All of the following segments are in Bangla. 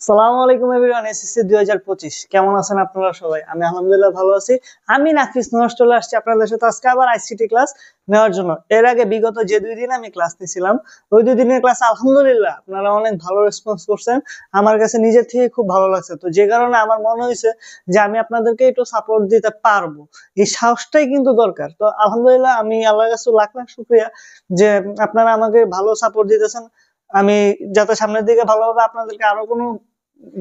সালামু আলাইকুম এভরিওয়ান, এসএসসি 2025 কেমন আছেন আপনারা সবাই? আমি আলহামদুলিল্লাহ ভালো আছি। আমি নাফিস আসছি আপনাদের সাথে। আজকে আবার আইসিটি ক্লাস নেওয়ার জন্য। এর আগে বিগত যে দুই দিন আমি ক্লাস ওই দুই দিনের ক্লাস আলহামদুলিল্লাহ আপনারা অনেক ভালো রেসপন্স করছেন। আমার কাছে নিজের থেকে খুব ভালো লাগছে। তো যে কারণে আমার মনে হয়েছে যে আমি আপনাদেরকে একটু সাপোর্ট দিতে পারব। এই সাহসটাই কিন্তু দরকার। তো আলহামদুলিল্লাহ আমি আল্লাহর কাছে লাখ লাখ শুক্রিয়া যে আপনারা আমাকে ভালো সাপোর্ট দিতেছেন। আমি যাতে সামনের দিকে ভালোভাবে আপনাদেরকে আরও কোনো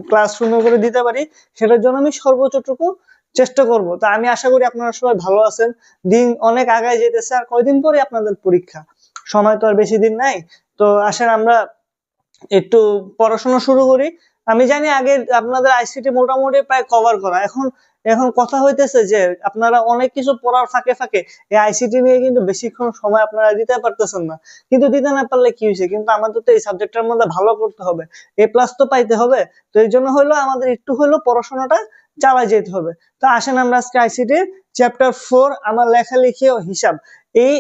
ক্লাস সুন্দর করে দিতে পারি, সেটার জন্য আমি সর্বোচ্চটুকু চেষ্টা করব। তো আমি আশা করি আপনারা সবাই ভালো আছেন। দিন অনেক আগায় যেতেছে, আর কয়দিন পরে আপনাদের পরীক্ষা? সময় তো আর বেশি দিন নাই। তো আসেন আমরা একটু পড়াশোনা শুরু করি আমি জানি আগে আপনাদের আইসিটি মোটামুটি প্রায় কভার করা। এখন এখন কথা হইতেছে যে আপনারা অনেক কিছু পড়ার ফাঁকে ফাঁকে এই আইসিটি নিয়ে কিন্তু বেশিক্ষণ সময় আপনারা দিতে পারতেছেন না। কিন্তু দিতে না পারলে কি হয়েছে কিন্তু আমাদের তো এই সাবজেক্টের মধ্যে ভালো করতে হবে। এ প্লাস তো পাইতে হবে। তো এই জন্য হলো আমাদের একটু হলো পড়াশোনাটা চালাই যেতে হবে। তো আসেন আমরা আজকে আইসিটির চ্যাপ্টার ফোর আমার লেখালেখি ও হিসাব। এই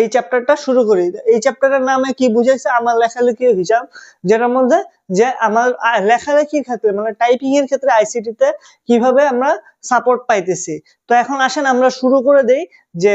এই চ্যাপ্টারটা শুরু করি। এই চ্যাপ্টারের নামে কি বুঝাইছে? আমার লেখালেখি হিসাব। যেটার মধ্যে যে আমার লেখালেখির ক্ষেত্রে মানে টাইপিং এর ক্ষেত্রে আইসিটিতে কীভাবে আমরা সাপোর্ট পাইতেছি। তো এখন আসেন, আমরা শুরু করে দেই যে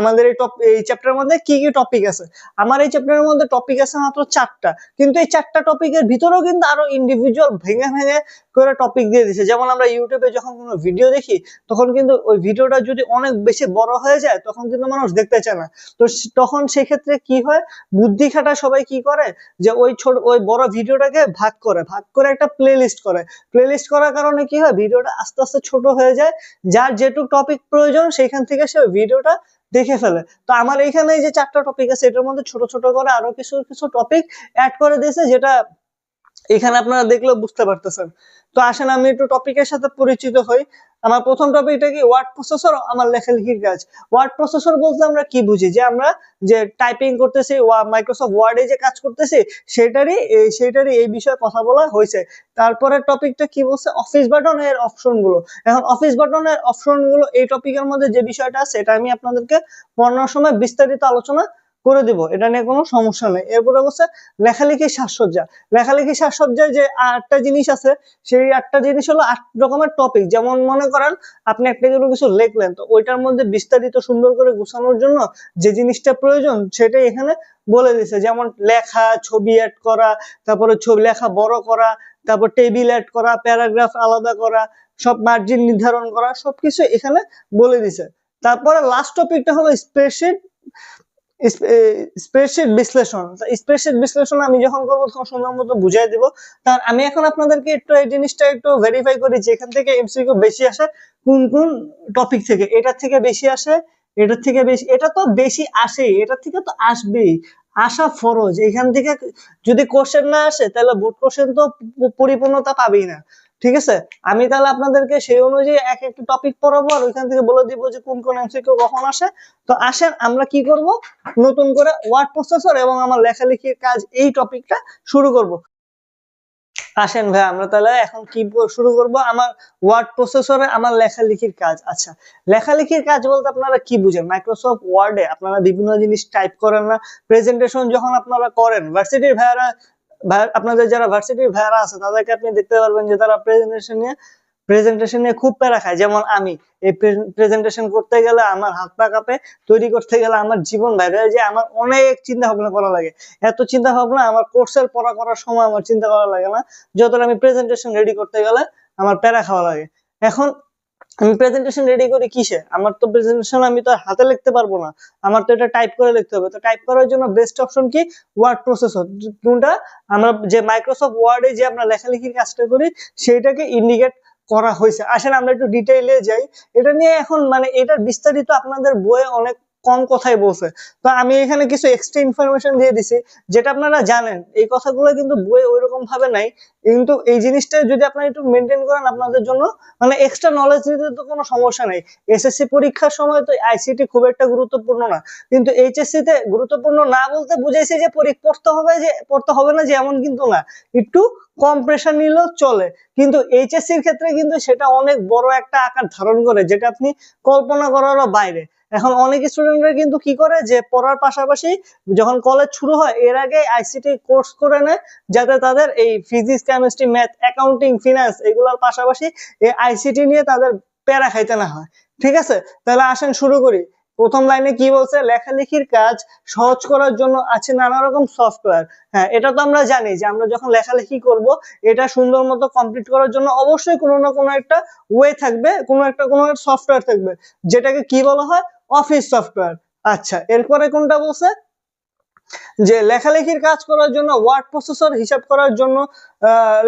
আমাদের এই টপ এই চ্যাপ্টারের মধ্যে কি কি টপিক আছে। আমার এই চ্যাপ্টারের মধ্যে টপিক আছে মাত্র চারটা। কিন্তু এই চারটা টপিকের ভিতরেও কিন্তু আরও ইন্ডিভিজুয়াল ভেঙে ভেঙে করে টপিক দিয়ে দিছে। যেমন আমরা ইউটিউবে যখন কোনো ভিডিও দেখি, তখন কিন্তু ওই ভিডিওটা যদি অনেক বেশি বড় হয়ে যায়, তখন কিন্তু মানুষ দেখতে চায় না। তো তখন সেক্ষেত্রে কি হয়, বুদ্ধি খাটা সবাই কি করে? যে ওই ছোট, ওই বড় ভিডিওটাকে ভাগ করে ভাগ করে একটা প্লে লিস্ট করে। প্লে লিস্ট করার কারণে কি হয়? ভিডিওটা আস্তে আস্তে ছোট হয়ে যায়। যার যেটুকু টপিক প্রয়োজন সেখান থেকে সে ভিডিওটা দেখে ফেলে। তো আমার এইখানে এই যে চারটা টপিক আছে, এটার মধ্যে ছোট ছোট করে আরও কিছু কিছু টপিক অ্যাড করে দিয়েছে, যেটা এখানে আপনারা দেখলেও বুঝতে পারতেছেন। তো আসেন, আমি একটু টপিকের সাথে পরিচিত হই। আমার প্রথম টপিকটা কি? ওয়ার্ড প্রসেসর আমার লেখালেখির কাজ ওয়ার্ড প্রসেসর বলতে আমরা কি বুঝি? যে আমরা যে টাইপিং করতেছি মাইক্রোসফট ওয়ার্ডে যে কাজ করতেছি, সেটারই সেটারই এই বিষয়ে কথা বলা হয়েছে। তারপরে টপিকটা কি বলছে? অফিস বাটন এর অপশনগুলো এখন অফিস বাটনের অপশনগুলো এই টপিকের মধ্যে যে বিষয়টা আছে এটা আমি আপনাদেরকে পড়ানোর সময় বিস্তারিত আলোচনা করে দিব, এটা নিয়ে কোনো সমস্যা নেই। এরপরে বলছে লেখালেখি সাজসজ্জা। লেখালেখি সাজসজ্জায় যে আটটা জিনিস আছে, সেই আটটা জিনিস হলো আট রকমের টপিক যেমন মনে করেন, আপনি একটা কোনো কিছু লিখলেন, তো ওইটার মধ্যে বিস্তারিত সুন্দর করে গুছানোর জন্য যে জিনিসটা প্রয়োজন, সেটাই এখানে বলে দিছে। যেমন লেখা, ছবি অ্যাড করা, তারপরে ছবি লেখা বড় করা, তারপর টেবিল অ্যাড করা প্যারাগ্রাফ আলাদা করা, সব মার্জিন নির্ধারণ করা, সবকিছু এখানে বলে দিছে। তারপরে লাস্ট টপিকটা হলো স্প্রেডশিট স্প্রেডশিট বিশ্লেষণ। স্প্রেডশিট বিশ্লেষণ আমি যখন করব, তখন সুন্দর মতো বুঝাই দিব। তার, আমি এখন আপনাদেরকে একটু এই জিনিসটা একটু ভেরিফাই করি যে এখান থেকে এমসিকিউ বেশি আসে, কোন কোন টপিক থেকে? এটার থেকে বেশি আসে, এটার থেকে বেশি, এটা তো বেশি আসেই, এটার থেকে তো আসবেই। আসা ফরজ। এখান থেকে যদি কোশ্চেন না আসে, তাহলে বোর্ড কোশ্চেন তো পরিপূর্ণতা পাবেই না। ঠিক আছে? আমি তাহলে আপনাদেরকে সেই অনুযায়ী এক একটা টপিক পড়াবো আর ওইখান থেকে বলে দিব যে কোন কোন এমসিকিউ কখন আসে। তো আসেন, আমরা কি করব? নতুন করে ওয়ার্ড প্রসেসর এবং আমার লেখালেখির কাজ এই টপিকটা শুরু করব। আসেন ভাই, আমরা তাহলে এখন কি শুরু করব? আমার ওয়ার্ড প্রসেসরে আমার লেখালেখির কাজ। আচ্ছা লেখালেখির কাজ বলতে আপনারা কি বুঝেন? মাইক্রোসফট ওয়ার্ডে আপনারা বিভিন্ন জিনিস টাইপ করেন না। প্রেজেন্টেশন যখন আপনারা করেন ভার্সিটির ভাইয়ারা ভাই- আপনাদের যারা ভার্সিটির ভাইয়ারা আছে, তাদেরকে আপনি দেখতে পারবেন যে তারা প্রেজেন্টেশন নিয়ে প্রেজেন্টেশন নিয়ে খুব প্যারা খায়। যেমন আমি, এই প্রেজেন্টেশন করতে গেলে আমার হাত পা কাঁপে, তৈরি করতে গেলে আমার জীবন বাইরে যে আমার অনেক চিন্তা ভাবনা করা লাগে। এত চিন্তা ভাবনা আমার কোর্সের পড়া করার সময় আমার চিন্তা করা লাগে না। যতটা আমি প্রেজেন্টেশন রেডি করতে গেলে আমার প্যারা খাওয়া লাগে। এখন আমি প্রেজেন্টেশন রেডি করি কিসে? আমার তো প্রেজেন্টেশন আমি তো হাতে লিখতে পারব না। আমার তো এটা টাইপ করে লিখতে হবে। তো টাইপ করার জন্য বেস্ট অপশন কি? ওয়ার্ড প্রসেসর কোনটা? আমরা যে মাইক্রোসফট ওয়ার্ডে যে আমরা লেখালেখির কাজটা করি, সেইটাকে ইন্ডিকেট করা হয়েছে। আসেন আমরা একটু ডিটেইলে যাই। এটা নিয়ে এখন মানে এটা বিস্তারিত আপনাদের বইয়ে অনেক কম কথাই বলছে। তো আমি এখানে কিছু এক্সট্রা ইনফরমেশন দিয়ে দিছি, যেটা আপনারা জানেন। এই কথাগুলো কিন্তু বইয়ে ওইরকম ভাবে নাই। কিন্তু এই জিনিসটা যদি আপনারা একটু মেনটেন করেন আপনাদের জন্য মানে এক্সট্রা নলেজ দিতে তো কোনো সমস্যা নেই। এসএসসি পরীক্ষার সময় তো আইসিটি খুব একটা গুরুত্বপূর্ণ না। কিন্তু এইচএসসি তে গুরুত্বপূর্ণ না বলতে বুঝাইছে যে পড়তে হবে যে, পড়তে হবে না যে এমন কিন্তু না। একটু কম প্রেশার নিলেও চলে। কিন্তু এইচএসসির ক্ষেত্রে কিন্তু সেটা অনেক বড় একটা আকার ধারণ করে, যেটা আপনি কল্পনা করারও বাইরে। এখন অনেক স্টুডেন্টরা কিন্তু কি করে যে পড়ার পাশাপাশি যখন কলেজ শুরু হয়, এর আগে আইসিটি কোর্স করে নেয়, যাতে তাদের এই physics chemistry math accounting finance এগুলোর পাশাপাশি এই আইসিটি নিয়ে তাদের প্যারা খাইতে না হয়। ঠিক আছে? তাহলে আসেন শুরু করি। প্রথম লাইনে কি বলছে? লেখালেখির কাজ সহজ করার জন্য আছে নানা রকম সফটওয়্যার হ্যাঁ এটা তো আমরা জানি যে আমরা যখন লেখালেখি করব, এটা সুন্দর মতো কমপ্লিট করার জন্য অবশ্যই কোনো না কোনো একটা ওয়ে থাকবে, কোনো একটা কোনো সফটওয়্যার থাকবে। যেটাকে কি বলা হয়? অফিস সফটওয়্যার আচ্ছা এরপরে কোনটা বলছে? যে লেখালেখির কাজ করার জন্য ওয়ার্ড প্রসেসর হিসাব করার জন্য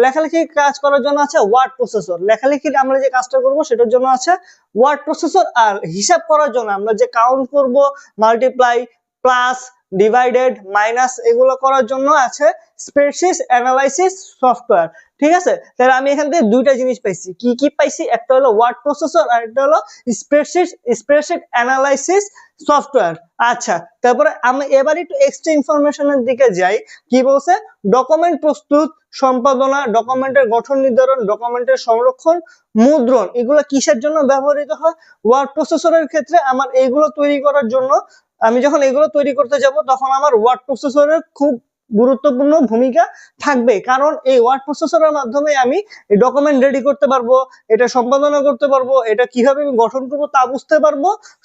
লেখালেখির কাজ করার জন্য আছে ওয়ার্ড প্রসেসর লেখালেখির আমরা যে কাজটা করব সেটার জন্য আছে ওয়ার্ড প্রসেসর আর হিসাব করার জন্য আমরা যে কাউন্ট করব মাল্টিপ্লাই প্লাস ডিভাইডেড মাইনাস এগুলো করার জন্য আছে স্প্রেডশিট অ্যানালাইসিস সফটওয়্যার ঠিক আছে? তাহলে আমি এখান থেকে দুইটা জিনিস পাইছি। কি কি পাইছি? একটা হলো ওয়ার্ড প্রসেসর আর একটা হলো স্প্রেডশিট স্প্রেডশিট অ্যানালাইসিস সফটওয়্যার আচ্ছা তারপরে আমি এবার একটু এক্সট্রা ইনফরমেশনের দিকে যাই। কি বলছে? ডকুমেন্ট প্রস্তুত, সম্পাদনা ডকুমেন্টের গঠন নির্ধারণ ডকুমেন্টের সংরক্ষণ, মুদ্রণ, এগুলো কিসের জন্য ব্যবহৃত হয়? ওয়ার্ড প্রসেসরের ক্ষেত্রে আমার এইগুলো তৈরি করার জন্য আমি যখন এগুলো তৈরি করতে যাব তখন আমার ওয়ার্ড প্রসেসরের খুব গুরুত্বপূর্ণ ভূমিকা থাকবে। কারণ এই ওয়ার্ড প্রসেসরের মাধ্যমে আমি ডকুমেন্ট রেডি করতে পারব, এটা সম্পাদনা করতে পারব, এটা কীভাবে আমি গঠন করব তা বুঝতে পারব,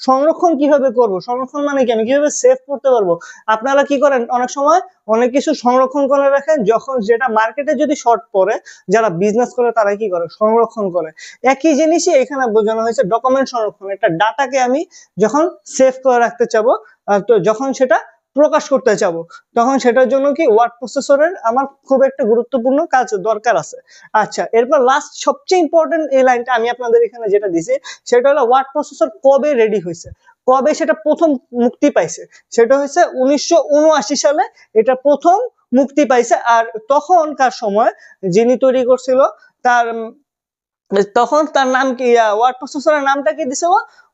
সংরক্ষণ কীভাবে করব, সংরক্ষণ মানে কি? আমি কীভাবে সেভ করতে পারব? আপনারা কি করেন? অনেক সময় অনেক কিছু সংরক্ষণ করে রাখেন, যখন যেটা মার্কেটে যদি শর্ট পড়ে, যারা বিজনেস করে তারা কি করে? সংরক্ষণ করে। একই জিনিসই এখানে বোঝানো হয়েছে ডকুমেন্ট সংরক্ষণ। একটা ডাটাকে আমি যখন সেভ করে রাখতে চাবো তো যখন সেটা প্রকাশ করতে চাবো। তখন সেটার জন্য কি ওয়ার্ড প্রসেসরের আমার খুব একটা গুরুত্বপূর্ণ কাজ দরকার আছে। আচ্ছা এরপর লাস্ট সবচেয়ে ইম্পর্টেন্ট এই লাইনটা আমি আপনাদের এখানে যেটা দিছি সেটা হলো ওয়ার্ড প্রসেসর কবে রেডি হয়েছে? কবে সেটা প্রথম মুক্তি পাইছে? সেটা হয়েছে উনিশশো সালে, এটা প্রথম মুক্তি পাইছে। আর তখনকার সময় যিনি তৈরি করছিল, তার তখন তার নাম কি ওয়ার্ড প্রসেসরের নামটা কি দিছে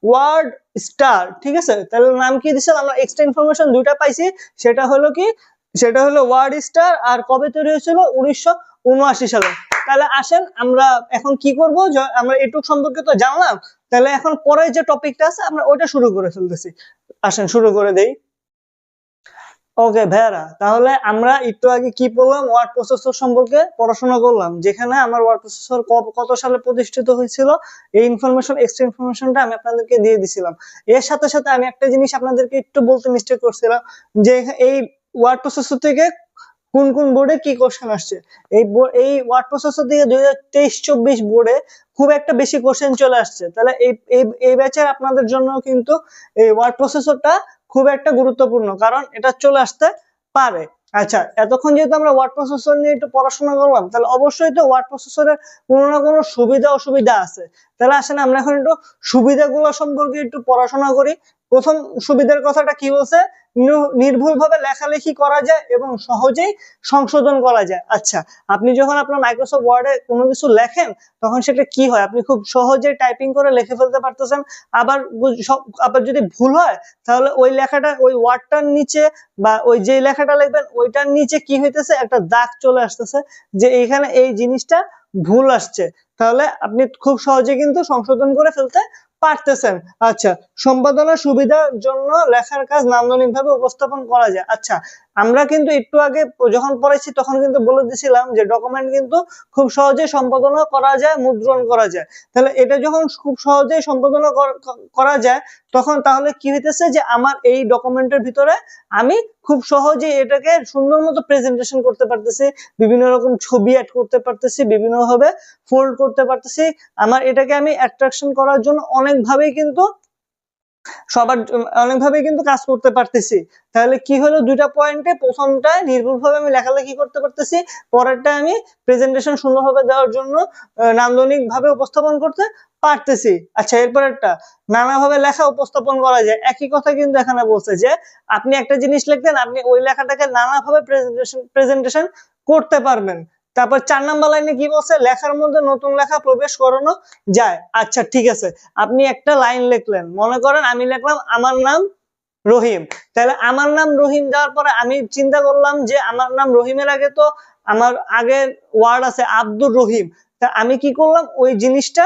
ওয়ার্ড স্টার ঠিক আছে? তাহলে নাম কি দিছিল আমরা এক্সট্রা ইনফরমেশন দুইটা পাইছি। সেটা হলো কি, সেটা হলো ওয়ার্ড স্টার আর কবে তৈরি হয়েছিল? উনিশশো উনআশি সালে। তাহলে আসেন, আমরা এখন কি করব? আমরা এটুক সম্পর্কে তো জানলাম। তাহলে এখন পরের যে টপিকটা আছে, আমরা ওইটা শুরু করে ফেলতেছি। আসেন, শুরু করে দেই। ওকে ভাইয়ারা তাহলে আমরা একটু আগে কি পড়লাম ওয়ার্ড প্রসেসর সম্পর্কে পড়াশোনা করলাম, যেখানে আমার ওয়ার্ড প্রসেসর কত সালে প্রতিষ্ঠিত হয়েছিল? এই ইনফরমেশন এক্সট্রা ইনফরমেশনটা আমি আপনাদেরকে দিয়ে দিছিলাম। এর সাথে সাথে আমি একটা জিনিস আপনাদেরকে একটু বলতে মিস্টেক করছিলাম, যে এই ওয়ার্ড প্রসেসর থেকে কোন কোন বোর্ডে কি কোশ্চেন আসছে? এই এই ওয়ার্ড প্রসেসর থেকে দুই হাজার তেইশ, চব্বিশ বোর্ডে খুব একটা বেশি কোশ্চেন চলে আসছে। তাহলে এই এই ব্যাচের আপনাদের জন্য কিন্তু এই ওয়ার্ড প্রসেসরটা খুব একটা গুরুত্বপূর্ণ, কারণ এটা চলে আসতে পারে। আচ্ছা এতক্ষণ যেহেতু আমরা ওয়ার্ড প্রসেসর নিয়ে একটু পড়াশোনা করলাম, তাহলে অবশ্যই তো ওয়ার্ড প্রসেসরের কোনো না কোনো সুবিধা অসুবিধা আছে। তাহলে আসেন আমরা এখন একটু সুবিধাগুলো সম্পর্কে একটু পড়াশোনা করি। প্রথম সুবিধার কথাটা কি বলছে? নির্ভুলভাবে লেখালেখি করা যায় এবং সহজেই সংশোধন করা যায়। আচ্ছা আপনি যখন আপনার মাইক্রোসফট ওয়ার্ডে কোনো কিছু লেখেন, তখন সেটা কি হয়? আপনি খুব সহজে টাইপিং করে লিখে ফেলতে পারতেছেন। আবার আবার যদি ভুল হয়, তাহলে ওই লেখাটা, ওই ওয়ার্ডটার নিচে বা ওই যে লেখাটা লিখবেন, ওইটার নিচে কি হইতেছে? একটা দাগ চলে আসতেছে যে এখানে এই জিনিসটা ভুল আসছে। তাহলে আপনি খুব সহজে কিন্তু সংশোধন করে ফেলতে পারতেছেন। আচ্ছা সম্পাদনা সুবিধার জন্য লেখার কাজ নান্দনিকভাবে উপস্থাপন করা যায়। আচ্ছা আমরা কিন্তু একটু আগে যখন পড়েছি, তখন কিন্তু বলে দিছিলাম যে ডকুমেন্ট কিন্তু খুব সহজে সম্পাদনা করা যায়, মুদ্রণ করা যায়। তাহলে এটা যখন খুব সহজে সম্পাদনা করা যায়, তখন তাহলে কি হইতেছে যে আমার এই ডকুমেন্টের ভিতরে আমি খুব সহজে এটাকে সুন্দর মতো প্রেজেন্টেশন করতে পারতেছি, বিভিন্ন রকম ছবি অ্যাড করতে পারতেছি বিভিন্ন ভাবে ফোল্ড করতে পারতেছি। আমার এটাকে আমি অ্যাট্রাকশন করার জন্য অনেকভাবেই কিন্তু সবার অনেকভাবে কিন্তু কাজ করতে পারতেছি। তাহলে কি হলো? দুইটা পয়েন্টে প্রথমটায় নির্ভুলভাবে আমি লেখালেখি করতে পারতেছি পরেরটা আমি প্রেজেন্টেশন সুন্দরভাবে দেওয়ার জন্য নান্দনিক ভাবে উপস্থাপন করতে পারতেছি। আচ্ছা এরপর একটা, নানাভাবে লেখা উপস্থাপন করা যায়। একই কথা কিন্তু এখানে বলছে যে, আপনি একটা জিনিস লিখতেন, আপনি ওই লেখাটাকে নানাভাবে প্রেজেন্টেশন প্রেজেন্টেশন করতে পারবেন। তারপর চার নাম্বার লাইনে কি বলছে? লেখার মধ্যে নতুন লেখা প্রবেশ করানো যায়। আচ্ছা ঠিক আছে। আপনি একটা লাইন লিখলেন। মনে করেন আমি লিখলাম, আমার নাম রহিম। তাহলে আমার নাম রহিম দেওয়ার পরে আমি চিন্তা করলাম যে, আমার নাম রহিমের আগে তো আমার আগে ওয়ার্ড আছে আব্দুর রহিম। তা আমি কি করলাম? ওই জিনিসটা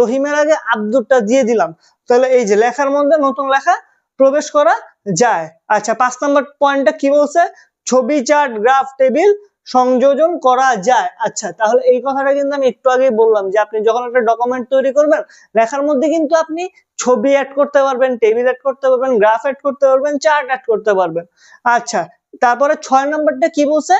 রহিমের আগে আব্দুরটা দিয়ে দিলাম। তাহলে এই যে লেখার মধ্যে নতুন লেখা প্রবেশ করা যায়। আচ্ছা পাঁচ নম্বর পয়েন্টটা কি বলছে? ছবি, চার্ট, গ্রাফ, টেবিল সংযোজন করা যায়। আচ্ছা তাহলে এই কথাটা কিন্তু আমি একটু আগেই বললাম যে আপনি যখন একটা ডকুমেন্ট তৈরি করবেন, লেখার মধ্যে কিন্তু আপনি ছবি অ্যাড করতে পারবেন টেবিল অ্যাড করতে পারবেন গ্রাফ অ্যাড করতে পারবেন চার্ট অ্যাড করতে পারবেন। আচ্ছা তারপরে ছয় নম্বরটা কি বলছে?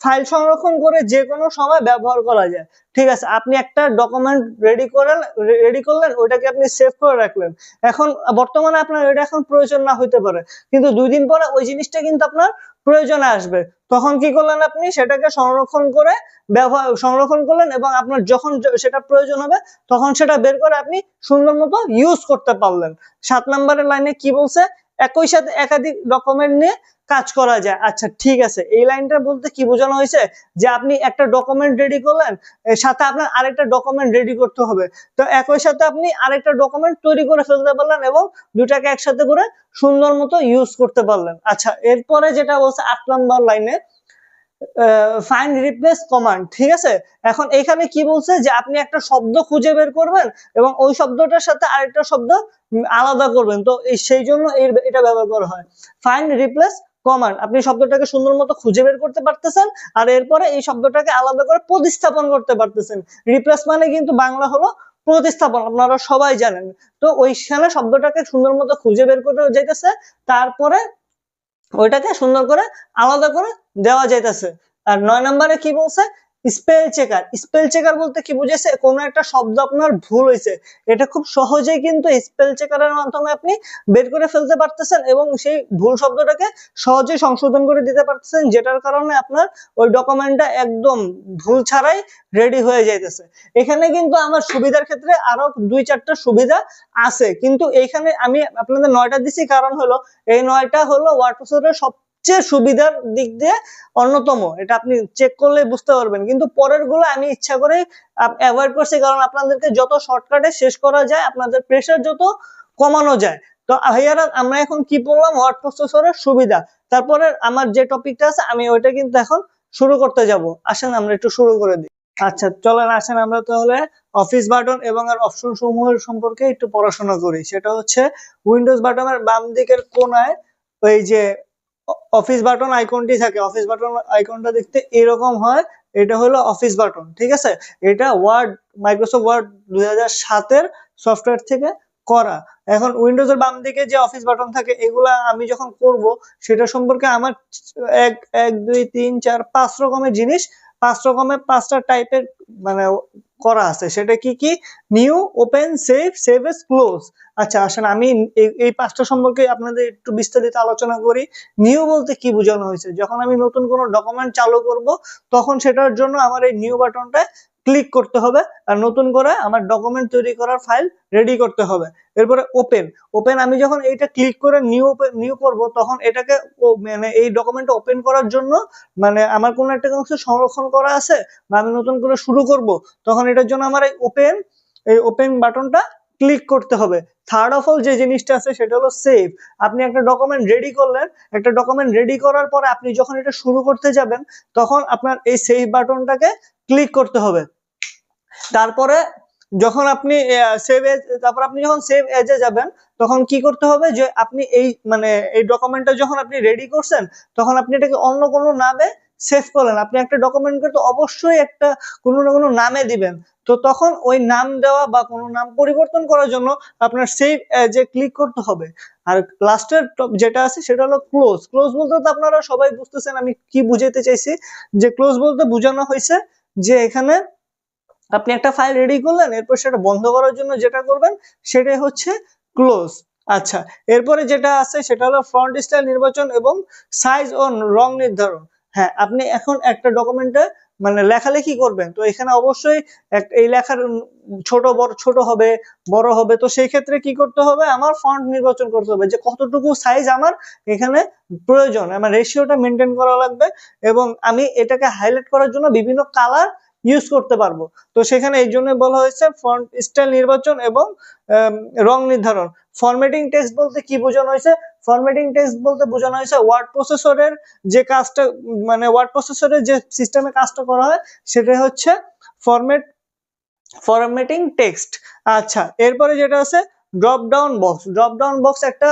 ফাইল সংরক্ষণ করে যে কোনো সময় ব্যবহার করা যায়। ঠিক আছে, আপনি একটা ডকুমেন্ট রেডি করেন রেডি করলেন, ওইটাকে আপনি সেভ করে রাখলেন। এখন, বর্তমানে আপনার এটা এখন প্রয়োজন না হইতে পারে। কিন্তু দুই দিন পরে ওই জিনিসটা কিন্তু আপনার প্রয়োজনে আসবে। তখন কি করলেন আপনি? সেটাকে সংরক্ষণ করে ব্যবহার, সংরক্ষণ করলেন এবং আপনার যখন সেটা প্রয়োজন হবে, তখন সেটা বের করে আপনি সুন্দর মতো ইউজ করতে পারলেন। সাত নম্বরের লাইনে কি বলছে? একই সাথে একাধিক ডকুমেন্ট নিয়ে কাজ করা যায়। আচ্ছা ঠিক আছে। এই লাইনটা বলতে কি বোঝানো হয়েছে? যে আপনি একটা ডকুমেন্ট রেডি করলেন সাথে আপনার আরেকটা ডকুমেন্ট রেডি করতে হবে। তো একই সাথে আপনি আরেকটা ডকুমেন্ট তৈরি করে ফেলতে পারলেন এবং দুটাকে একসাথে করে সুন্দর মতো ইউজ করতে পারলেন। আচ্ছা এরপরে যেটা বলছে আট নম্বর লাইনে ফাইন্ড রিপ্লেস কমান্ড ঠিক আছে? এখন এখানে কি বলছে? যে আপনি একটা শব্দ খুঁজে বের করবেন এবং ওই শব্দটার সাথে আরেকটা শব্দ আলাদা করবেন। তো সেই জন্য এটা ব্যবহার করা হয়। ফাইন্ড রিপ্লেস কমান্ড আপনি শব্দটাকে সুন্দর মতো খুঁজে বের করতে পারতেছেন আর এরপরে এই শব্দটাকে আলাদা করে প্রতিস্থাপন করতে পারতেছেন। রিপ্লেস মানে কিন্তু বাংলা হলো প্রতিস্থাপন, আপনারা সবাই জানেন। তো ওইখানে শব্দটাকে সুন্দর মতো খুঁজে বের করে যাইতেছে, তারপরে ওইটাকে সুন্দর করে আলাদা করে দেওয়া যাইতেছে। আর নয় নম্বরে কি বলছে? স্পেল চেকার স্পেল চেকার বলতে কি বুঝেছে? কোনো একটা শব্দ আপনার ভুল হয়েছে। এটা খুব সহজেই কিন্তু স্পেল চেকারের মাধ্যমে আপনি বের করে ফেলতে পারতেছেন এবং সেই ভুল শব্দটাকে সহজেই সংশোধন করে দিতে পারতেছেন, যেটার কারণে আপনার ওই ডকুমেন্টটা একদম ভুল ছাড়াই রেডি হয়ে যাইতেছে। এখানে কিন্তু আমার সুবিধার ক্ষেত্রে আরও দুই চারটা সুবিধা আছে। কিন্তু এইখানে আমি আপনাদের নয়টা দিছি। কারণ হলো, এই নয়টা হলো ওয়ার্ড প্রসেসরের সবচেয়ে সুবিধার দিক দিয়ে অন্যতম। এটা আপনি চেক করলে বুঝতে পারবেন। কিন্তু পরেরগুলো আমি ইচ্ছা করে অ্যাভয়েড করছি। কারণ আপনাদেরকে যত শর্টকাটে শেষ করা যায়, আপনাদের প্রেশার যত কমানো যায়। তো ভাইয়ারা, আমরা এখন কি বললাম ওয়ার্ড প্রসেসরের সুবিধা। তারপরে আমার যে টপিকটা আছে, আমি ওইটা কিন্তু এখন শুরু করতে যাব। আসেন, আমরা একটু শুরু করে দিই। আচ্ছা চলেন, আসেন আমরা তাহলে অফিস বাটন এবং আর অপশন সমূহের সম্পর্কে একটু পড়াশোনা করি। সেটা হচ্ছে উইন্ডোজ বাটনের বাম দিকের কোনায় ওই যে অফিস বাটন আইকনটি থাকে অফিস বাটন আইকনটা দেখতে এরকম হয়, এটা হলো অফিস বাটন ঠিক আছে? এটা ওয়ার্ড মাইক্রোসফট ওয়ার্ড দুই সাতের সফটওয়্যার থেকে করা। এখন উইন্ডোজের বাম দিকে যে অফিস বাটন থাকে, এগুলা আমি যখন করব, সেটা সম্পর্কে আমার এক এক, দুই, তিন, চার, পাঁচ রকমের জিনিস, পাঁচ রকমের পাঁচটা টাইপের মানে করা আছে। সেটা কি কি? New open save save as close আচ্ছা আসেন, আমি এই- পাঁচটা সম্পর্কে আপনাদের একটু বিস্তারিত আলোচনা করি। নিউ বলতে কি বোঝানো হয়েছে? যখন আমি নতুন কোনো ডকুমেন্ট চালু করব, তখন সেটার জন্য আমার এই নিউ বাটনটা ক্লিক করতে হবে আর নতুন করে আমার ডকুমেন্ট তৈরি করার ফাইল রেডি করতে হবে। এরপরে ওপেন ওপেন আমি যখন এইটা ক্লিক করে নিউ নিউ করব, তখন এটাকে মানে এই ডকুমেন্ট ওপেন করার জন্য মানে আমার কোনো একটা অংশ সংরক্ষণ করা আছে বা আমি নতুন করে শুরু করব, তখন এটার জন্য আমার এই ওপেন এই ওপেন বাটনটা ক্লিক করতে হবে। থার্ড অফ অল যে জিনিসটা আছে সেটা হলো সেভ আপনি একটা ডকুমেন্ট রেডি করলেন, একটা ডকুমেন্ট রেডি করার পরে আপনি যখন এটা শুরু করতে যাবেন, তখন আপনার এই সেভ বাটনটাকে ক্লিক করতে হবে। তারপরে যখন আপনি সেভ এজ তারপর আপনি যখন সেভ এজে যাবেন, তখন কি করতে হবে যে আপনি এই মানে এই ডকুমেন্টটা যখন আপনি রেডি করছেন, তখন আপনি এটাকে অন্য কোনো নামে সেভ করলেন। আপনি একটা ডকুমেন্টকে তো অবশ্যই একটা কোনো না কোনো নামে দিবেন। তো তখন ওই নাম দেওয়া বা কোনো নাম পরিবর্তন করার জন্য আপনার সেভ এজে ক্লিক করতে হবে। আর লাস্টের যেটা আছে, সেটা হলো ক্লোজ ক্লোজ বলতে তো আপনারা সবাই বুঝতেছেন, আমি কি বুঝাতে চাইছি? যে ক্লোজ বলতে বোঝানো হয়েছে যে এখানে আপনি একটা ফাইল রেডি করলেন, এরপর সেটা বন্ধ করার জন্য যেটা করবেন সেটাই হচ্ছে ক্লোজ আচ্ছা এরপরে যেটা আছে সেটা হলো ফ্রন্ট স্টাইল নির্বাচন এবং সাইজ ও রং নির্ধারণ। হ্যাঁ আপনি এখন একটা ডকুমেন্টে মানে লেখালেখি করবেন, তো এখানে অবশ্যই এই লেখার ছোট বড়, ছোট হবে, বড় হবে, তো সেই ক্ষেত্রে কি করতে হবে? আমার ফন্ট নির্বাচন করতে হবে যে কতটুকু সাইজ আমার এখানে প্রয়োজন, আমার রেশিওটা মেনটেন করা লাগবে এবং আমি এটাকে হাইলাইট করার জন্য বিভিন্ন কালার ইউজ করতে পারব। তো সেখানে এই জন্য বলা হয়েছে ফন্ট স্টাইল নির্বাচন এবং রং নির্ধারণ। ফরম্যাটিং টেক্সট বলতে কি বোঝানো হয়েছে? ফরম্যাটিং টেক্সট বলতে বোঝানো হয়েছে ওয়ার্ড প্রসেসরের যে কাজটা মানে ওয়ার্ড প্রসেসরের যে সিস্টেমে কাজটা করা হয় সেটা হচ্ছে ফরম্যাট ফরম্যাটিং টেক্সট আচ্ছা এরপরে যেটা আছে drop down box drop down box একটা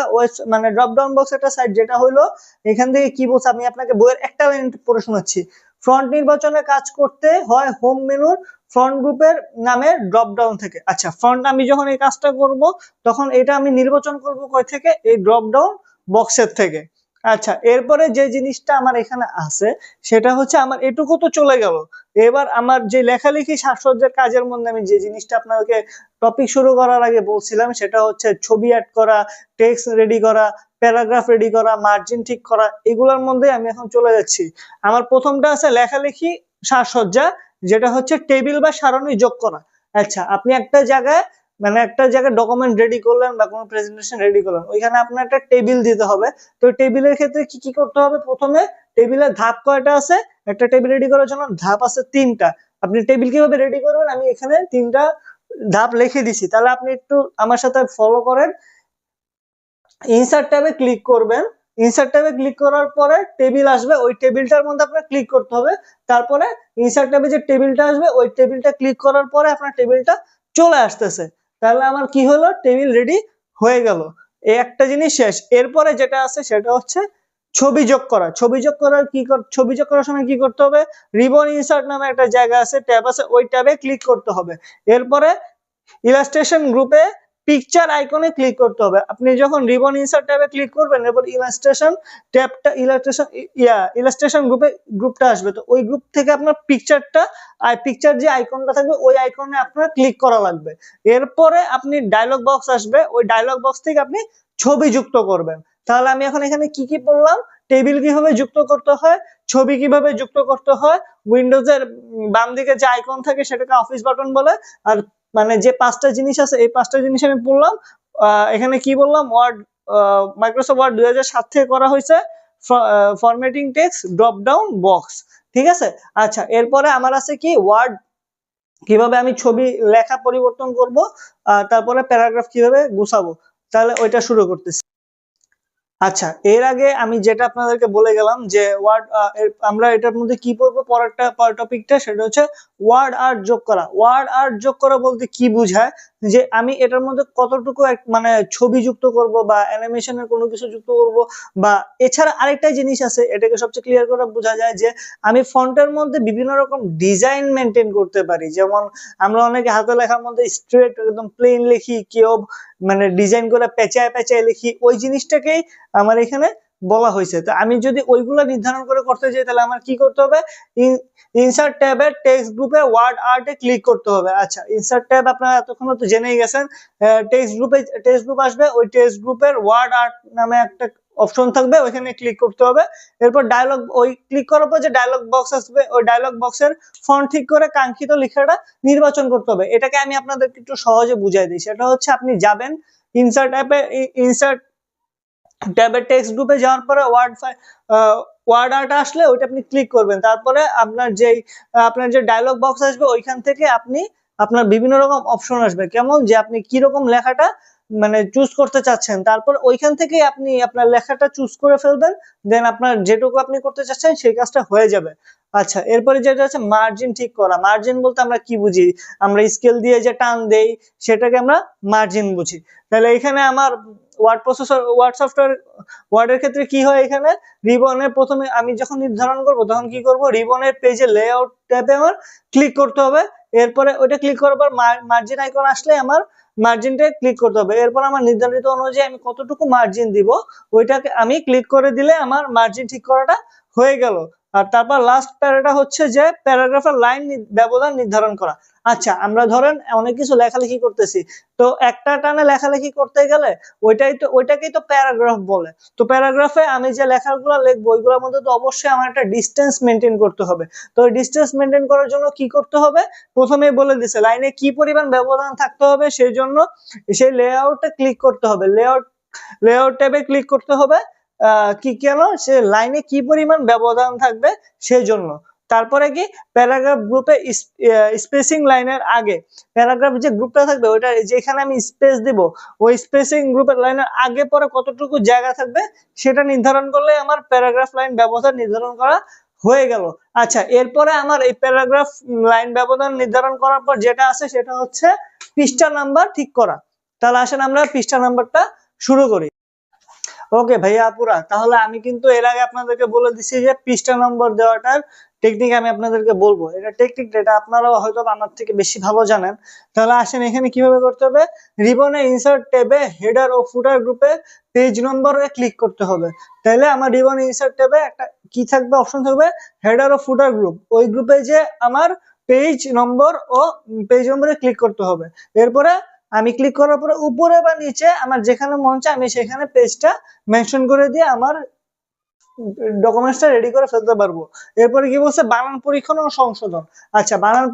মানে ড্রপ ডাউন বক্স একটা সাইট যেটা হলো এখান থেকে কি বলছে? আমি আপনাকে বইয়ের একটা লাইন পড়ে শোনাচ্ছি। ফ্রন্ট নির্বাচনের কাজ করতে হয় হোম মেনুর ফ্রন্ট গ্রুপের নামে ড্রপ ডাউন থেকে। আচ্ছা ফ্রন্ট আমি যখন এই কাজটা করব, তখন এটা আমি নির্বাচন করব কই থেকে? এই ড্রপ ডাউন বক্সের থেকে। আচ্ছা এরপরে যে জিনিসটা আমার এখানে আছে, সেটা হচ্ছে আমার, এটুকু তো চলে গেল। এবার আমার যে লেখালেখি সাজসজ্জার কাজের মধ্যে আমি যে জিনিসটা আপনাকে টপিক শুরু করার আগে বলছিলাম, সেটা হচ্ছে ছবি অ্যাড করা টেক্সট রেডি করা প্যারাগ্রাফ রেডি করা মার্জিন ঠিক করা, এগুলোর মধ্যে আমি এখন চলে যাচ্ছি। আমার প্রথমটা আছে লেখালেখি সাজসজ্জা, যেটা হচ্ছে টেবিল বা সারণী যোগ করা। আচ্ছা আপনি একটা জায়গায় মানে একটা জায়গায় ডকুমেন্ট রেডি করলেন বা কোনো প্রেজেন্টেশন রেডি করলেন, ওইখানে আপনার একটা টেবিল দিতে হবে। তো টেবিলের ক্ষেত্রে কি কি করতে হবে? প্রথমে টেবিলের ধাপ কয়টা আছে? একটা টেবিল রেডি করার জন্য ধাপ আছে তিনটা। আপনি টেবিল কীভাবে রেডি করবেন? আমি এখানে তিনটা ধাপ লিখে দিছি। তাহলে আপনি একটু আমার সাথে ফলো করেন। ইনসার্ট ট্যাবে ক্লিক করবেন। ইনসার্ট ট্যাবে ক্লিক করার পরে টেবিল আসবে। ওই টেবিলটার মধ্যে আপনার ক্লিক করতে হবে। তারপরে ইনসার্ট ট্যাবে যে টেবিলটা আসবে, ওই টেবিলটা ক্লিক করার পরে আপনার টেবিলটা চলে আসতেছে। তাহলে আমার কি হলো? টেবিল রেডি হয়ে গেল। এই একটা জিনিস শেষ। এরপরে যেটা আছে সেটা হচ্ছে ছবি যোগ করা। ছবি যোগ করার কি ছবি যোগ করার সময় কি করতে হবে? রিবন ইনসার্ট নামে একটা জায়গা আছে, ট্যাব আছে, ওই ট্যাবে ক্লিক করতে হবে। এরপরে ইলাস্ট্রেশন গ্রুপে পিকচার আইকনে ক্লিক করতে হবে। আপনি যখন রিবন ইনসার্ট ট্যাবে ক্লিক করবেন, এরপর ইলাস্ট্রেশন ট্যাবটা ইলাস্ট্রেশন ইয়া ইলাস্ট্রেশন গ্রুপে গ্রুপটা আসবে। তো ওই গ্রুপ থেকে আপনার পিকচারটা আর পিকচার যে আইকনটা থাকবে, ওই আইকনে আপনার ক্লিক করা লাগবে। এরপরে আপনি ডায়লগ বক্স আসবে, ওই ডায়লগ বক্স থেকে আপনি ছবি যুক্ত করবেন। তাহলে আমি এখন এখানে কি কি বললাম টেবিল কীভাবে যুক্ত করতে হয়? ছবি কীভাবে যুক্ত করতে হয়? উইন্ডোজের বাম দিকে যে আইকন থাকে সেটাকে অফিস বাটন বলে। আর মানে যে পাঁচটা জিনিস আছে, এই পাঁচটা জিনিস আমি বললাম এখানে কি বললাম? ওয়ার্ড মাইক্রোসফট ওয়ার্ড দুই হাজার সাত থেকে করা হয়েছে। Formatting text drop down box ঠিক আছে? আচ্ছা এরপরে আমার আছে কি? ওয়ার্ড কীভাবে আমি ছবি লেখা পরিবর্তন করব? তারপরে প্যারাগ্রাফ কীভাবে গুছাবো? তাহলে ওইটা শুরু করতেছি। আচ্ছা এর আগে আমি যেটা আপনাদেরকে বলে গেলাম যে ওয়ার্ড আমরা এটার মধ্যে কি পড়ব পরেরটা টপিকটা সেটা হচ্ছে ওয়ার্ড আর্ট যোগ করা। ওয়ার্ড আর্ট যোগ করা বলতে কি বোঝায়? যে আমি এটার মধ্যে কতটুকু মানে ছবি যুক্ত করব বা অ্যানিমেশনের কোনো কিছু যুক্ত করব বা এছাড়া আরেকটা জিনিস আছে, এটাকে সবচেয়ে ক্লিয়ার করে বোঝা যায় যে আমি ফন্টের মধ্যে বিভিন্ন রকম ডিজাইন মেনটেন করতে পারি। যেমন আমরা অনেকে হাতে লেখার মধ্যে স্ট্রেট একদম প্লেন লিখি, কেউ মানে ডিজাইন করে পেঁচায় পেঁচায় লিখি, ওই জিনিসটাকেই আমার এখানে বলা হয়েছে। তো আমি যদি ওইগুলো নির্ধারণ করে করতে চাই তাহলে আমার কি করতে হবে? ইনসার্ট ট্যাবের টেক্সট গ্রুপে ওয়ার্ড আর্টে ক্লিক করতে হবে। আচ্ছা ইনসার্ট ট্যাব আপনারা এতক্ষণ তো জেনেই গেছেন। টেক্সট গ্রুপে টেক্সট গ্রুপ আসবে, ওই টেক্সট গ্রুপের ওয়ার্ড আর্ট নামে একটা অপশন থাকবে, ওইখানে ক্লিক করতে হবে। এরপর ডায়লগ ওই ক্লিক করার পর যে ডায়লগ বক্স আসবে, ওই ডায়লগ বক্সের ফন্ট ঠিক করে কাঙ্ক্ষিত লেখাটা নির্বাচন করতে হবে। এটাকে আমি আপনাদেরকে একটু সহজে বুঝাই দিই। সেটা হচ্ছে আপনি যাবেন ইনসার্ট অ্যাপে ইনসার্ট ট্যাবের টেক্সট গ্রুপে যাওয়ার পরে ওয়ার্ড ওয়ার্ড আর্ট আসলে ওইটা আপনি ক্লিক করবেন। তারপরে আপনার যেই, আপনার যে ডায়লগ বক্স আসবে, ওইখান থেকে আপনি, আপনার বিভিন্ন রকম অপশন আসবে। কেমন? যে আপনি কি রকম লেখাটা মানে চুজ করতে চাচ্ছেন। তারপর ওইখান থেকে আপনি আপনার লেখাটা চুজ করে ফেলবেন। দেন আপনার যেটুকু আপনি করতে চাচ্ছেন, সেই কাজটা হয়ে যাবে। আচ্ছা এরপরে যেটা হচ্ছে মার্জিন ঠিক করা। মার্জিন বলতে আমরা কি বুঝি? আমরা স্কেল দিয়ে যে টান দেই, সেটাকে আমরা মার্জিন বুঝি। তাহলে এখানে আমার ওয়ার্ড প্রসেসর ওয়ার্ড সফটওয়্যার ওয়ার্ডের ক্ষেত্রে কি হয় এখানে? রিবনের প্রথমে আমি যখন নির্ধারণ করব, তখন কি করব? রিবনের পেজে লেআউট ট্যাবে আমার ক্লিক করতে হবে। এরপরে ওইটা ক্লিক করার পর মার্জিন আইকন আসলে আমার মার্জিনটা ক্লিক করতে হবে। এরপর আমার নির্ধারিত অনুযায়ী আমি কতটুকু মার্জিন দিব, ওইটাকে আমি ক্লিক করে দিলে আমার মার্জিন ঠিক করাটা হয়ে গেল। আর তারপর লাস্ট প্যারাটা হচ্ছে যে প্যারাগ্রাফের লাইন ব্যবধান নির্ধারণ করা। আচ্ছা আমরা ধরেন অনেক কিছু লেখালেখি করতেছি, তো একটা টানে লেখালেখি করতে গেলে ওইটাই তো, ওইটাকেই তো প্যারাগ্রাফ বলে। তো প্যারাগ্রাফে আমি যে লেখাগুলো লিখব, ওইগুলোর মধ্যে তো অবশ্যই আমার একটা ডিস্টেন্স মেনটেন করতে হবে। তো ডিস্টেন্স মেনটেন করার জন্য কি করতে হবে? প্রথমেই বলে দিছে, লাইনে কি পরিমাণ ব্যবধান থাকতে হবে সেই জন্য সেই লেআউটে ক্লিক করতে হবে। লেআউট লেআউট ট্যাবে ক্লিক করতে হবে কি কেন? সে লাইনে কি পরিমাণ ব্যবধান থাকবে সেই জন্য। তারপরে কি? প্যারাগ্রাফ গ্রুপে স্পেসিং লাইনের আগে। প্যারাগ্রাফ যে গ্রুপটা থাকবে, ওইটা যেখানে আমি স্পেস দিব, ওই স্পেসিং গ্রুপের লাইনের আগে পরে কতটুকু জায়গা থাকবে, সেটা নির্ধারণ করলে আমার প্যারাগ্রাফ লাইন ব্যবধান নির্ধারণ করা হয়ে গেল। আচ্ছা এরপরে আমার এই প্যারাগ্রাফ লাইন ব্যবধান নির্ধারণ করার পর যেটা আছে, সেটা হচ্ছে পৃষ্ঠা নাম্বার ঠিক করা। তাহলে আসেন আমরা পৃষ্ঠা নাম্বারটা শুরু করি। ওকে ভাইয়া আপুরা, তাহলে আমি কিন্তু এর আগে আপনাদেরকে বলে দিছি যে পৃষ্ঠা নম্বর দেওয়াটার টেকনিক আমি আপনাদেরকে বলব। এটা টেকনিক এটা আপনারাও হয়তো আমার থেকে বেশি ভালো জানেন। তাহলে আসেন এখানে কীভাবে করতে হবে? রিবনে ইনসার্ট ট্যাবে হেডার ও ফুটার গ্রুপে পেজ নম্বরে ক্লিক করতে হবে। তাহলে আমার রিবনে ইনসার্ট ট্যাবে একটা কি থাকবে? অপশন থাকবে হেডার ও ফুটার গ্রুপ ওই গ্রুপে যে আমার পেজ নম্বর ও পেজ নম্বরে ক্লিক করতে হবে। এরপরে আমি ক্লিক করার পরে উপরে বা নিচে আমার যেখানে মন চায় আমি সেখানে পেজটা মেনশন করে দিয়ে আমার ডকুমেন্টসটা রেডি করে ফেলতে পারব। এরপরে কি বলছে? বানান পরীক্ষণ ও সংশোধন। আচ্ছা বানান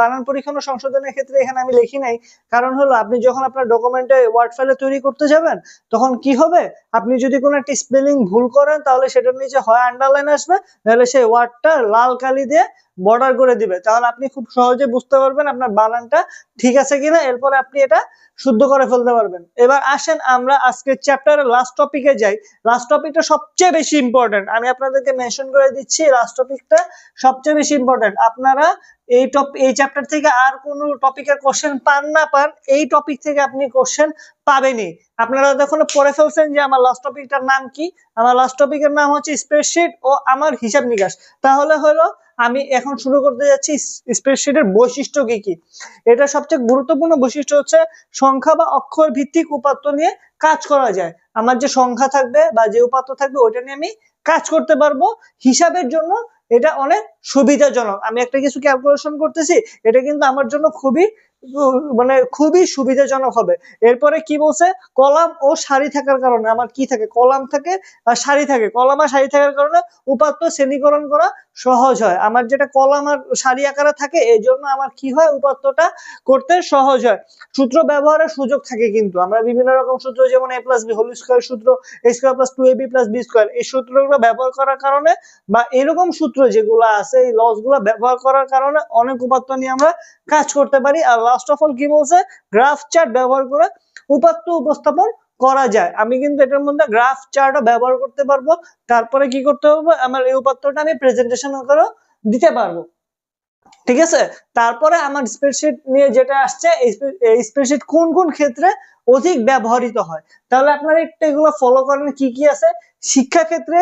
বানান পরীক্ষণ ও সংশোধনের ক্ষেত্রে এখানে আমি লিখি নাই। কারণ হলো, আপনি যখন আপনার ডকুমেন্টে ওয়ার্ড ফাইলে তৈরি করতে যাবেন, তখন কি হবে? আপনি যদি কোনো একটা স্পেলিং ভুল করেন, তাহলে সেটার নিচে হয় আন্ডারলাইন আসবে নাহলে সেই ওয়ার্ডটা লাল কালি দিয়ে বর্ডার করে দিবে। তাহলে আপনি খুব সহজে বুঝতে পারবেন আপনার বানানটা ঠিক আছে কিনা, এরপরে আপনি এটা শুদ্ধ করে ফেলতে পারবেন। এবার আসেন আমরা আজকে চ্যাপ্টারের লাস্ট টপিকে যাই। লাস্ট টপিকটা সবচেয়ে বেশি ইম্পর্টেন্ট আমি আপনাদেরকে মেনশন করে দিচ্ছি লাস্ট টপিকটা সবচেয়ে বেশি ইম্পর্টেন্ট আপনারা এই টপ এই চ্যাপ্টার থেকে আর কোনো টপিকের কোশ্চেন পান না, পান এই টপিক থেকে আপনি কোশ্চেন পাবেনই। আপনারা দেখুন পড়ে ফেলছেন যে আমার লাস্ট টপিকটার নাম কি? আমার লাস্ট টপিকের নাম হচ্ছে স্প্রেডশিট ও আমার হিসাব নিকাশ। তাহলে হলো আমি এখন শুরু করতে যাচ্ছি স্প্রেডশিটের বৈশিষ্ট্য কি কি? এটা সবচেয়ে গুরুত্বপূর্ণ বৈশিষ্ট্য হচ্ছে সংখ্যা বা অক্ষর ভিত্তিক উপাত্ত নিয়ে কাজ করা যায়। আমার যে সংখ্যা থাকবে বা যে উপাত্ত থাকবে ওইটা নিয়ে আমি কাজ করতে পারব। হিসাবের জন্য এটা অনেক সুবিধাজনক। আমি একটা কিছু ক্যালকুলেশন করতেছি, এটা কিন্তু আমার জন্য খুবই মানে খুবই সুবিধাজনক হবে। এরপরে কি বলছে? কলাম ও সারি থাকার কারণে। আমার কি থাকে? কলাম থাকে আর সারি থাকে। কলাম আর সারি থাকার কারণে উপাত্ত শ্রেণীকরণ করা সহজ হয়। আমার যেটা কলাম আর সারি আকারে থাকে এই জন্য আমার কি হয়, উপাত্তটা করতে সহজ হয়। সূত্র ব্যবহারের সুযোগ থাকে কিন্তু। আমরা বিভিন্ন রকম সূত্র, যেমন A plus B whole square সূত্র A square plus two A B plus B square এই সূত্রগুলো ব্যবহার করার কারণে বা এরকম সূত্র যেগুলো আছে, এই লসগুলো ব্যবহার করার কারণে অনেক উপাত্ত নিয়ে আমরা কাজ করতে পারি। আর লাস্ট অফ অল কি বলছে? গ্রাফ চার্ট ব্যবহার করে উপাত্ত উপস্থাপন করা যায়। আমি কিন্তু এটার মধ্যে গ্রাফ চার্টও ব্যবহার করতে পারব। তারপরে কি করতে হবে? আমার এই উপাত্তটা আমি প্রেজেন্টেশন করে দিতে পারব। ঠিক আছে? তারপরে আমার স্প্রেডশিট নিয়ে যেটা আসছে, এই স্প্রেডশিট কোন কোন ক্ষেত্রে অধিক ব্যবহৃত হয়। তাহলে আপনারা একটু এগুলো ফলো করেন, কি কি আছে? শিক্ষা ক্ষেত্রে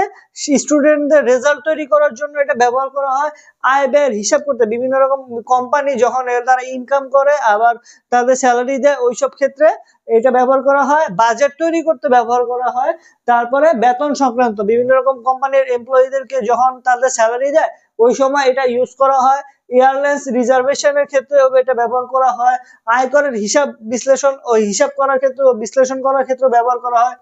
স্টুডেন্টদের রেজাল্ট তৈরি করার জন্য এটা ব্যবহার করা হয়। আয় ব্যয়ের হিসাব করতে, বিভিন্ন রকম কোম্পানি যখন দ্বারা ইনকাম করে, আবার তাদের স্যালারি দেয়, ওইসব ক্ষেত্রে এটা ব্যবহার করা হয়। বাজেট তৈরি করতে ব্যবহার করা হয়। তারপরে বেতন সংক্রান্ত, বিভিন্ন রকম কোম্পানির এমপ্লয়ীদেরকে যখন তাদের স্যালারি দেয়, ওই সময় এটা ইউজ করা হয়। এয়ারলাইন্স রিজার্ভেশনের ক্ষেত্রে এটা ব্যবহার করা হয়। আয়করের হিসাব বিশ্লেষণ ও হিসাব করার ক্ষেত্রে বিশ্লেষণ করার ক্ষেত্রে ব্যবহার করা হয়।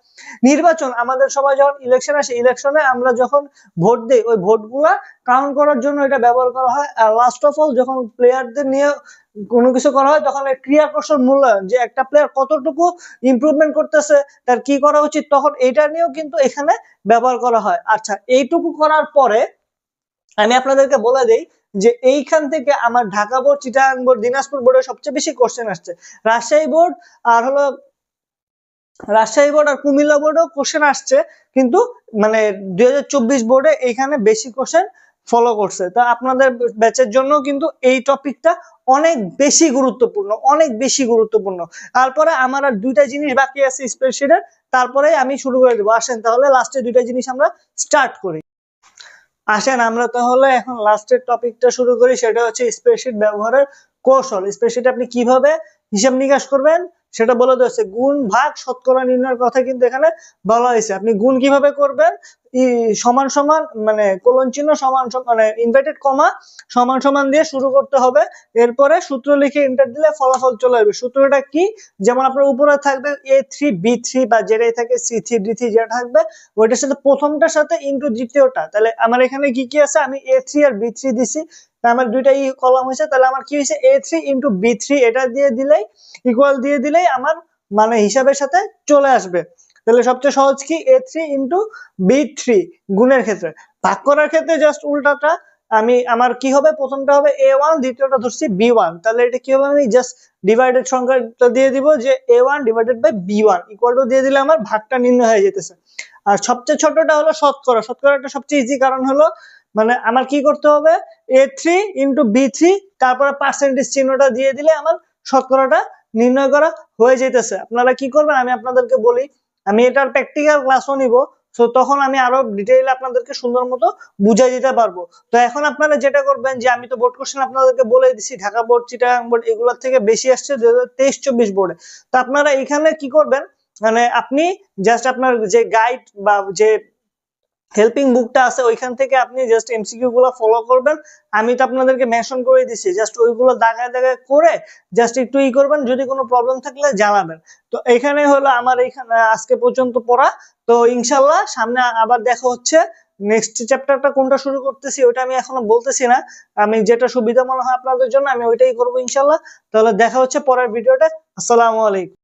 নির্বাচন, আমাদের সময় যখন ইলেকশন আসে ইলেকশনে আমরা যখন ভোট দিই, ওই ভোটগুলা কাউন্ট করার জন্য এটা ব্যবহার করা হয়। আর লাস্ট অফ অল যখন প্লেয়ারদের নিয়ে কোনো কিছু করা হয়, তখন ক্রিয়া কৌশল মূল্যায়ন, যে একটা প্লেয়ার কতটুকু ইমপ্রুভমেন্ট করতেছে, তার কি করা উচিত, তখন এটা নিয়েও কিন্তু এখানে ব্যবহার করা হয়। আচ্ছা এইটুকু করার পরে আমি আপনাদেরকে বলে দেই যে এইখান থেকে আমার ঢাকা বোর্ড, চিটাগাং বোর্ড, দিনাজপুর বোর্ডের সবচেয়ে বেশি কোশ্চেন আসছে। রাজশাহী বোর্ড আর হলো রাজশাহী বোর্ড আর কুমিল্লা বোর্ডেও কোশ্চেন আসছে, কিন্তু মানে দুই হাজার চব্বিশ বোর্ডে এইখানে বেশি কোশ্চেন ফলো করছে। তা আপনাদের ব্যাচের জন্য কিন্তু এই টপিকটা অনেক বেশি গুরুত্বপূর্ণ, অনেক বেশি গুরুত্বপূর্ণ। তারপরে আমার আর দুইটা জিনিস বাকি আছে স্প্রেডশিটের তারপরে আমি শুরু করে দেবো। আসেন তাহলে লাস্টে দুইটা জিনিস আমরা স্টার্ট করি। আসেন, আমরা তাহলে এখন লাস্টের টপিকটা শুরু করি, সেটা হচ্ছে স্প্রেডশিট ব্যবহারের কৌশল। স্প্রেডশিট আপনি কীভাবে হিসাব নিকাশ করবেন? সেটা বলে দিয়েছে গুণ ভাগ শতকরা নির্ণয়ের কথা কিন্তু এখানে বলা হয়েছে। আপনি গুণ কীভাবে করবেন? সমান সমান মানে কোলন চিহ্ন সমান মানে ইনভার্টেড কমা সমান সমান দিয়ে শুরু করতে হবে। এরপরে সূত্র লিখে এন্টার দিলে ফলাফল চলে আসবে। সূত্রটা কি? যেমন আপনার উপরে থাকবে এ থ্রি বি থ্রি বা যেটাই থাকে সি থ্রি ডি থ্রি যেটা থাকবে, ওইটার সাথে প্রথমটার সাথে ইন্টু দ্বিতীয়টা। তাহলে আমার এখানে কি কি আছে? আমি এ থ্রি আর বি থ্রি দিছি। আমার দুইটা ই কলম হয়েছে। তাহলে আমার কি হয়েছে? A three into B three এটা দিয়ে দিলেই ইকুয়াল দিয়ে দিলেই আমার মানে হিসাবের সাথে চলে আসবে। তাহলে সবচেয়ে সহজ কি? A three into B three গুণের ক্ষেত্রে। ভাগ করার ক্ষেত্রে জাস্ট উল্টাটা আমি, আমার কি হবে? প্রথমটা হবে এ ওয়ান দ্বিতীয়টা ধরছি বি ওয়ান তাহলে এটা কি হবে? আমি জাস্ট ডিভাইডেড সংখ্যাটা দিয়ে দিব যে A one divided by B one equal to দিয়ে দিলে আমার ভাগটা নির্ণয় হয়ে যেতেছে। আর সবচেয়ে ছোটটা হলো শতকরা। শতকরাটা সবচেয়ে ইজি কারণ হলো মানে আমার কি করতে হবে? A three into B three তারপরে পার্সেন্টেজ চিহ্নটা দিয়ে দিলে আমার শতকরাটা নির্ণয় করা হয়ে যেতেছে। আপনারা কি করবেন? আমি আপনাদেরকে বলি আমি এটার প্র্যাকটিক্যাল ক্লাসও নিব। তো তখন আমি আরও ডিটেইল আপনাদেরকে সুন্দর মতো বুঝাই দিতে পারব। তো এখন আপনারা যেটা করবেন যে, আমি তো বোর্ড কোশ্চেন আপনাদেরকে বলে দিছি, ঢাকা বোর্ড চিটাগাং বোর্ড এগুলোর থেকে বেশি আসছে দুই হাজার তেইশ চব্বিশ বোর্ডে তো আপনারা এখানে কি করবেন? মানে আপনি জাস্ট আপনার যে গাইড বা যে হেল্পিং বুকটা আছে, ওইখান থেকে আপনি জাস্ট এমসিকিউ গুলো ফলো করবেন। আমি তো আপনাদেরকে মেনশন করে দিছি জাস্ট ওইগুলো দাগায় দাগায় করে জাস্ট একটু ই করবেন, যদি কোনো প্রবলেম থাকলে জানাবেন। তো এখানে হলো আমার এইখানে, আজকে পর্যন্ত পড়া। তো ইনশাল্লাহ সামনে আবার দেখা হচ্ছে। নেক্সট চ্যাপ্টারটা কোনটা শুরু করতেছি ওটা আমি এখনও বলতেছি না। আমি যেটা সুবিধা মনে হয় আপনাদের জন্য, আমি ওইটাই করব ইনশাল্লাহ তাহলে দেখা হচ্ছে পরের ভিডিওটা আসসালামু আলাইকুম।